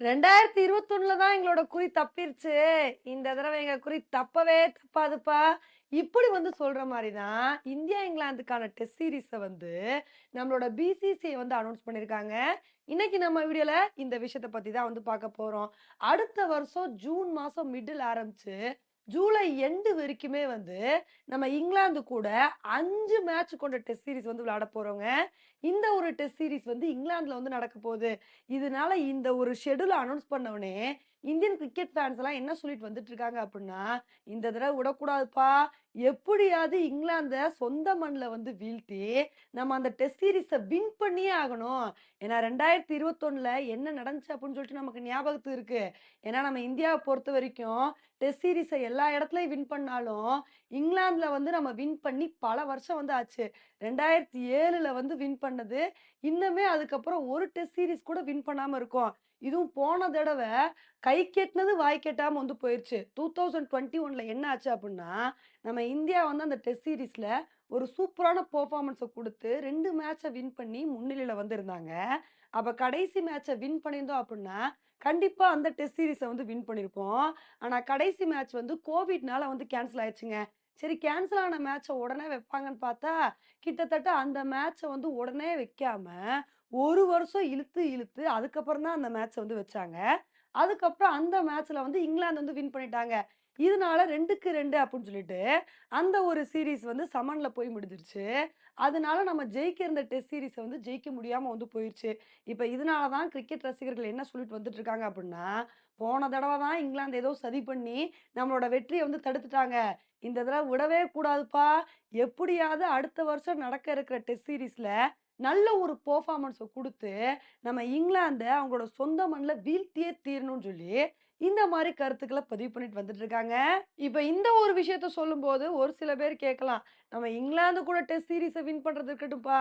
ரெண்டாயிரத்தி இருபத்தொன்னுல தான் எங்களோட குறி தப்பிருச்சு. இந்த தடவை எங்க குறி தப்பவே தப்பாதுப்பா. இப்படி வந்து சொல்ற மாதிரி தான் இந்தியா இங்கிலாந்துக்கான டெஸ்ட் சீரீஸை வந்து நம்மளோட பிசிசிஐ வந்து அனௌன்ஸ் பண்ணியிருக்காங்க இன்னைக்கு நம்ம வீடியோல இந்த விஷயத்தை பத்தி தான் வந்து பார்க்க போறோம். அடுத்த வருஷம் ஜூன் மாசம் மிடில் ஆரம்பிச்சு ஜூலை எண்டு வரைக்குமே வந்து நம்ம இங்கிலாந்து கூட அஞ்சு மேட்ச் கொண்ட டெஸ்ட் சீரிஸ் வந்து விளையாட போறோங்க. இந்த ஒரு டெஸ்ட் சீரிஸ் வந்து இங்கிலாந்துல வந்து நடக்க போகுது. இதனால இந்த ஒரு ஷெடியூல் அனௌன்ஸ் பண்ணவனே இந்தியன் கிரிக்கெட் ஃபேன்ஸ் எல்லாம் என்ன சொல்லிட்டு வந்துட்டு இருக்காங்க அப்படின்னா இந்த தடவை விடக்கூடாதுப்பா. எப்படியாவது இங்கிலாந்தை சொந்த மண்ணில் வந்து வீழ்த்தி நம்ம அந்த டெஸ்ட் சீரீஸை வின் பண்ணியே ஆகணும். ஏன்னா ரெண்டாயிரத்தி இருபத்தொன்னில் என்ன நடந்துச்சு அப்படின்னு சொல்லிட்டு நமக்கு ஞாபகத்து இருக்கு. ஏன்னா நம்ம இந்தியாவை பொறுத்த வரைக்கும் டெஸ்ட் சீரீஸை எல்லா இடத்துலையும் வின் பண்ணாலும் இங்கிலாந்தில் வந்து நம்ம வின் பண்ணி பல வருஷம் வந்து ஆச்சு. ரெண்டாயிரத்தி ஏழில் வந்து வின் பண்ணது இன்னுமே அதுக்கப்புறம் ஒரு டெஸ்ட் சீரிஸ் கூட வின் பண்ணாமல் இருக்கும். இதுவும் போன தடவை கை கெட்டினது வாய் கெட்டாமல் வந்து போயிடுச்சு டூ தௌசண்ட் டுவெண்ட்டி ஒன்ல என்ன ஆச்சு அப்படின்னா நம்ம இந்தியா வந்து அந்த டெஸ்ட் சீரீஸில் ஒரு சூப்பரான பர்ஃபார்மன்ஸை கொடுத்து ரெண்டு மேட்சை வின் பண்ணி முன்னிலையில் வந்திருந்தாங்க. அப்போ கடைசி மேட்சை வின் பண்ணியிருந்தோம் அப்படின்னா கண்டிப்பாக அந்த டெஸ்ட் சீரீஸை வந்து வின் பண்ணியிருப்போம். ஆனால் கடைசி மேட்ச் வந்து கோவிட்னால வந்து கேன்சல் ஆயிடுச்சுங்க. சரி கேன்சல் ஆன மேட்சை உடனே வைப்பாங்கன்னு பார்த்தா கிட்டத்தட்ட அந்த மேட்சை வந்து உடனே வைக்காம ஒரு வருஷம் இழுத்து இழுத்து அதுக்கப்புறம் தான் அந்த மேட்சை வந்து வச்சாங்க. அதுக்கப்புறம் அந்த மேட்ச்ல வந்து இங்கிலாந்து வந்து வின் பண்ணிட்டாங்க. இதனால ரெண்டுக்கு ரெண்டு அப்படின்னு சொல்லிட்டு அந்த ஒரு சீரீஸ் வந்து சமன்ல போய் முடிஞ்சிருச்சு. அதனால நம்ம ஜெயிக்க இருந்த டெஸ்ட் சீரீஸை வந்து ஜெயிக்க முடியாம வந்து போயிருச்சு. இப்போ இதனால தான் கிரிக்கெட் ரசிகர்கள் என்ன சொல்லிட்டு வந்துட்டு இருக்காங்க அப்படின்னா போன தடவை தான் இங்கிலாந்து ஏதோ சதி பண்ணி நம்மளோட வெற்றியை வந்து தடுத்துட்டாங்க. இந்த தடவை விடவே கூடாதுப்பா. எப்படியாவது அடுத்த வருஷம் நடக்க இருக்கிற டெஸ்ட் சீரீஸில் நல்ல ஒரு பெர்ஃபார்மன்ஸை கொடுத்து நம்ம இங்கிலாந்தை அவங்களோட சொந்த மண்ணில் வீழ்த்தியே தீரணும்னு சொல்லி இந்த மாதிரி கருத்துக்களை பதிவு பண்ணிட்டு வந்துட்டு இருக்காங்க. இப்போ இந்த ஒரு விஷயத்த சொல்லும்போது ஒரு சில பேர் கேட்கலாம். நம்ம இங்கிலாந்து கூட டெஸ்ட் சீரீஸை வின் பண்ணுறது இருக்கட்டும்ப்பா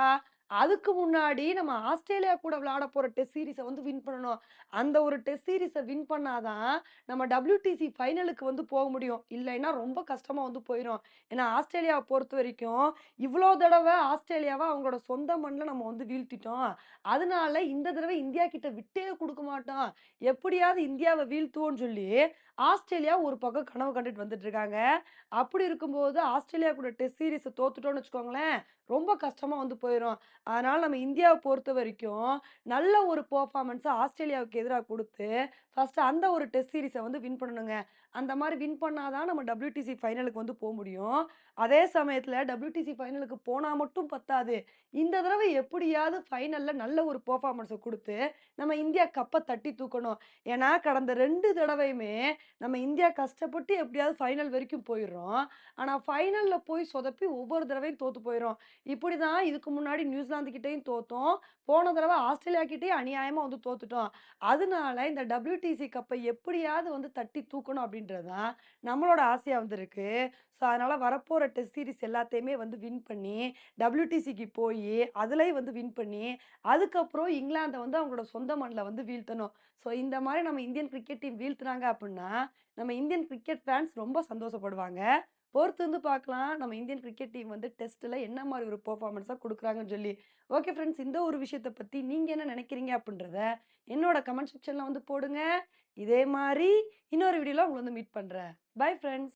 அதுக்கு முன்னாடி நம்ம ஆஸ்திரேலியா கூட விளையாட போற டெஸ்ட் சீரீஸை வந்து வின் பண்ணணும். அந்த ஒரு டெஸ்ட் சீரீஸை வின் பண்ணாதான் நம்ம டபிள்யூடிசி ஃபைனலுக்கு வந்து போக முடியும். இல்லைன்னா ரொம்ப கஷ்டமா வந்து போயிடும் ஏன்னா ஆஸ்திரேலியாவை பொறுத்த வரைக்கும் இவ்வளோ தடவை ஆஸ்திரேலியாவை அவங்களோட சொந்த மண்ணில் நம்ம வந்து வீழ்த்திட்டோம். அதனால இந்த தடவை இந்தியா கிட்ட விட்டே கொடுக்க மாட்டோம். எப்படியாவது இந்தியாவை வீழ்த்துவோம்னு சொல்லி ஆஸ்திரேலியா ஒரு பக்கம் கனவு கண்டுட்டு வந்துட்டு இருக்காங்க அப்படி இருக்கும்போது ஆஸ்திரேலியா கூட டெஸ்ட் சீரீஸை தோத்துட்டோம்னு வச்சுக்கோங்களேன் ரொம்ப கஷ்டமாக வந்து போயிடும் அதனால் நம்ம இந்தியாவை பொறுத்த வரைக்கும் நல்ல ஒரு பர்ஃபார்மன்ஸை ஆஸ்திரேலியாவுக்கு எதிராக கொடுத்து ஃபஸ்ட்டு அந்த ஒரு டெஸ்ட் சீரீஸை வந்து வின் பண்ணணுங்க. அந்த மாதிரி வின் பண்ணாதான் நம்ம டபிள்யூடிசி ஃபைனலுக்கு வந்து போக முடியும். அதே சமயத்தில் டபிள்யூடிசி ஃபைனலுக்கு போனால் மட்டும் பத்தாது. இந்த தடவை எப்படியாவது ஃபைனலில் நல்ல ஒரு பர்ஃபார்மன்ஸை கொடுத்து நம்ம இந்தியா கப்பை தட்டி தூக்கணும். ஏன்னா கடந்த ரெண்டு தடவையுமே நம்ம இந்தியா கஷ்டப்பட்டு எப்படியாவது ஃபைனல் வரைக்கும் போயிடுறோம். ஆனால் ஃபைனலில் போய் சொதப்பி ஒவ்வொரு தடவையும் தோற்று போயிடும் இப்படி தான் இதுக்கு முன்னாடி நியூசிலாந்து கிட்டேயும் தோத்தோம். போன தடவை ஆஸ்திரேலியா கிட்டேயும் அநியாயமாக வந்து தோத்துட்டோம். அதனால இந்த டபிள்யூடிசி கப்பை எப்படியாவது வந்து தட்டி தூக்கணும் அப்படின்றது தான் நம்மளோட ஆசையாக வந்துருக்கு. ஸோ அதனால் வரப்போகிற டெஸ்ட் சீரிஸ் எல்லாத்தையுமே வந்து வின் பண்ணி டபிள்யூடிசிக்கு போய் அதுலேயும் வந்து வின் பண்ணி அதுக்கப்புறம் இங்கிலாந்தை வந்து அவங்களோட சொந்த மண்ணில் வந்து வீழ்த்தணும். ஸோ இந்த மாதிரி நம்ம இந்தியன் கிரிக்கெட் டீம் வீழ்த்துனாங்க அப்படின்னா நம்ம இந்தியன் கிரிக்கெட் ஃபேன்ஸ் ரொம்ப சந்தோஷப்படுவாங்க. பொறுத்து வந்து பார்க்கலாம் நம்ம இந்தியன் கிரிக்கெட் டீம் வந்து டெஸ்ட்டில் என்ன மாதிரி ஒரு பர்ஃபார்மன்ஸாக கொடுக்குறாங்கன்னு சொல்லி. ஓகே ஃப்ரெண்ட்ஸ் இந்த ஒரு விஷயத்தை பற்றி நீங்கள் என்ன நினைக்கிறீங்க அப்படின்றத என்னோட கமெண்ட் செக்ஷனில் வந்து போடுங்க. இதே மாதிரி இன்னொரு வீடியோவில் உங்களை வந்து மீட் பண்ணுறேன் பை ஃப்ரெண்ட்ஸ்.